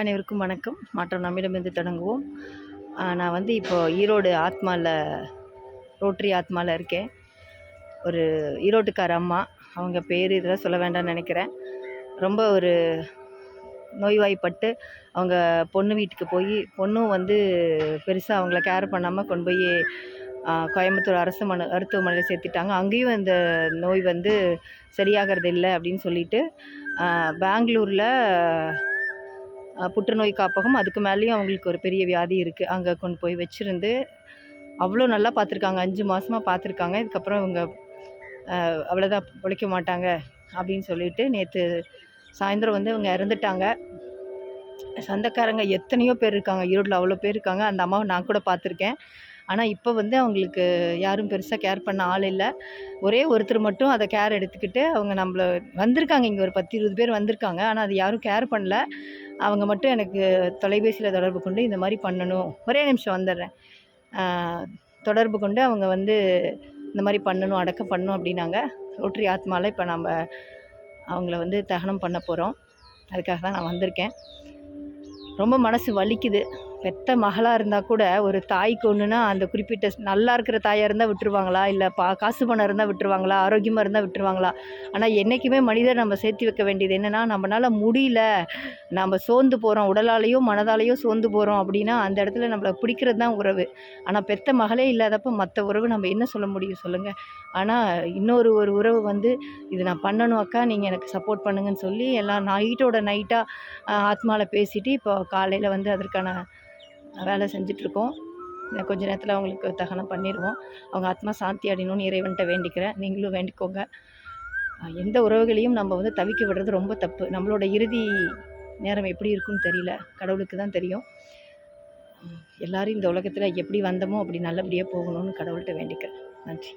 அனைவருக்கும் வணக்கம். மாற்றம் நம்மிடமிருந்து தொடங்குவோம். நான் வந்து இப்போது ஈரோடு ஆத்மாவில் ரோட்ரி ஆத்மாவில் இருக்கேன். ஒரு ஈரோட்டுக்கார அம்மா. அவங்க பேர் இதெல்லாம் சொல்ல வேண்டாம்னு நினைக்கிறேன். ரொம்ப ஒரு நோய்வாய்ப்பட்டு அவங்க பொண்ணு வீட்டுக்கு போய் பொண்ணும் வந்து பெருசாக அவங்கள கேர் பண்ணாமல் கொண்டு போய் கோயம்புத்தூர் அரசு மனு மருத்துவமனையில் சேர்த்துட்டாங்க. அங்கேயும் இந்த நோய் வந்து சரியாகிறது இல்லை அப்படின்னு சொல்லிட்டு பெங்களூரில் புற்றுநோய் காப்பகம் அதுக்கு மேலேயும் அவங்களுக்கு ஒரு பெரிய வியாதி இருக்குது அங்கே கொண்டு போய் வச்சுருந்து அவ்வளோ நல்லா பார்த்துருக்காங்க அஞ்சு மாதமாக பார்த்துருக்காங்க இதுக்கப்புறம் இவங்க அவ்வளோதான் பிழைக்க மாட்டாங்க அப்படின்னு சொல்லிட்டு நேற்று சாயந்தரம் வந்து அவங்க இறந்துட்டாங்க. சொந்தக்காரங்க எத்தனையோ பேர் இருக்காங்க. ஈரோட்டில் அவ்வளோ பேர் இருக்காங்க. அந்த அம்மாவை நான் கூட பார்த்துருக்கேன் ஆனால் இப்போ வந்து அவங்களுக்கு யாரும் பெருசாக கேர் பண்ண ஆள் இல்லை. ஒரே ஒருத்தர் மட்டும் அதை கேர் எடுத்துக்கிட்டு அவங்க நம்மள வந்திருக்காங்க. இங்கே ஒரு பத்து இருபது பேர் வந்திருக்காங்க. ஆனால் அது யாரும் கேர் பண்ணல. அவங்க மட்டும் எனக்கு தொலைபேசியில் தொடர்பு கொண்டு இந்த மாதிரி பண்ணணும். ஒரே நிமிஷம் வந்துடுறேன். தொடர்பு கொண்டு அவங்க வந்து இந்த மாதிரி பண்ணணும் அடக்கம் பண்ணணும் அப்படின்னாங்க. ரோட்டரி ஆத்மாவில் இப்போ நம்ம அவங்கள வந்து தகனம் பண்ண போகிறோம் அதுக்காக தான் நான் வந்திருக்கேன். ரொம்ப மனசு வலிக்குது. பெத்த மகளாக இருந்தால் கூட ஒரு தாய்க்கு ஒன்றுனா அந்த குறிப்பிட்ட நல்லா இருக்கிற தாயாக இருந்தால் விட்டுருவாங்களா? இல்லை பா காசு பணம் இருந்தால் விட்டுருவாங்களா? ஆரோக்கியமாக இருந்தால் விட்டுருவாங்களா? ஆனால் என்றைக்குமே மனிதர் நம்ம சேர்த்து வைக்க வேண்டியது என்னென்னா நம்மளால் முடியல. நம்ம சோர்ந்து போகிறோம் உடலாலேயோ மனதாலேயோ சோர்ந்து போகிறோம் அப்படின்னா அந்த இடத்துல நம்மளை பிடிக்கிறது தான் உறவு. ஆனால் பெத்த மகளே இல்லாதப்போ மற்ற உறவு நம்ம என்ன சொல்ல முடியும் சொல்லுங்கள் ஆனால் இன்னொரு ஒரு உறவு வந்து இது நான் பண்ணணும் அக்கா நீங்கள் எனக்கு சப்போர்ட் பண்ணுங்கன்னு சொல்லி எல்லாம் நைட்டோட நைட்டாக ஆத்மாவில் பேசிட்டு இப்போ காலையில் வந்து அதற்கான வேலை செஞ்சிட்ருக்கோம். கொஞ்ச நேரத்தில் அவங்களுக்கு தகனம் பண்ணிடுவோம் அவங்க ஆத்மா சாந்தி அடையணும்னு இறைவன்கிட்ட வேண்டிக்கிறேன். நீங்களும் வேண்டிக்கோங்க. எந்த உறவுகளையும் நம்ம வந்து தவிக்க விடுறது ரொம்ப தப்பு. நம்மளோட இறுதி நேரம் எப்படி இருக்குன்னு தெரியல. கடவுளுக்கு தான் தெரியும். எல்லோரும் இந்த உலகத்தில் எப்படி வந்தோமோ அப்படி நல்லபடியாக போகணும்னு கடவுள்கிட்ட வேண்டிக்கிறேன். நன்றி.